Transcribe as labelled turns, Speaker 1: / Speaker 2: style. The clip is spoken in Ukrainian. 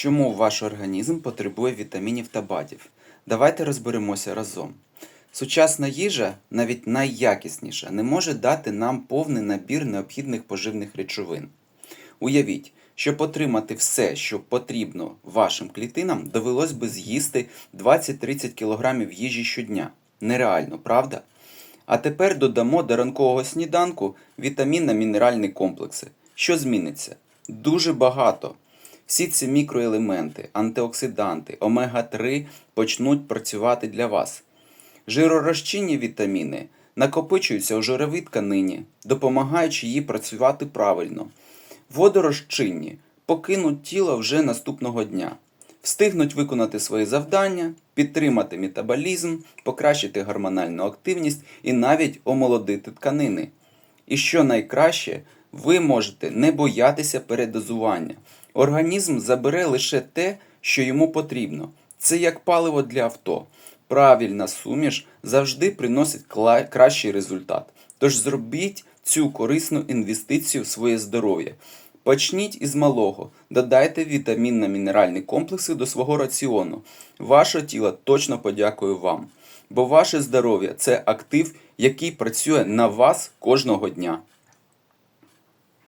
Speaker 1: Чому ваш організм потребує вітамінів та БАДів? Давайте розберемося разом. Сучасна їжа, навіть найякісніша, не може дати нам повний набір необхідних поживних речовин. Уявіть, щоб отримати все, що потрібно вашим клітинам, довелось би з'їсти 20-30 кг їжі щодня. Нереально, правда? А тепер додамо до ранкового сніданку вітамінно-мінеральні комплекси. Що зміниться? Дуже багато. Всі ці мікроелементи, антиоксиданти, омега-3 почнуть працювати для вас. Жиророзчинні вітаміни накопичуються у жировій тканині, допомагаючи їй працювати правильно. Водорозчинні покинуть тіло вже наступного дня, встигнуть виконати свої завдання, підтримати метаболізм, покращити гормональну активність і навіть омолодити тканини. І що найкраще, ви можете не боятися передозування. Організм забере лише те, що йому потрібно. Це як паливо для авто. Правильна суміш завжди приносить кращий результат. Тож зробіть цю корисну інвестицію в своє здоров'я. Почніть із малого, додайте вітамінно-мінеральні комплекси до свого раціону. Ваше тіло точно подякує вам, бо ваше здоров'я це актив, який працює на вас кожного дня.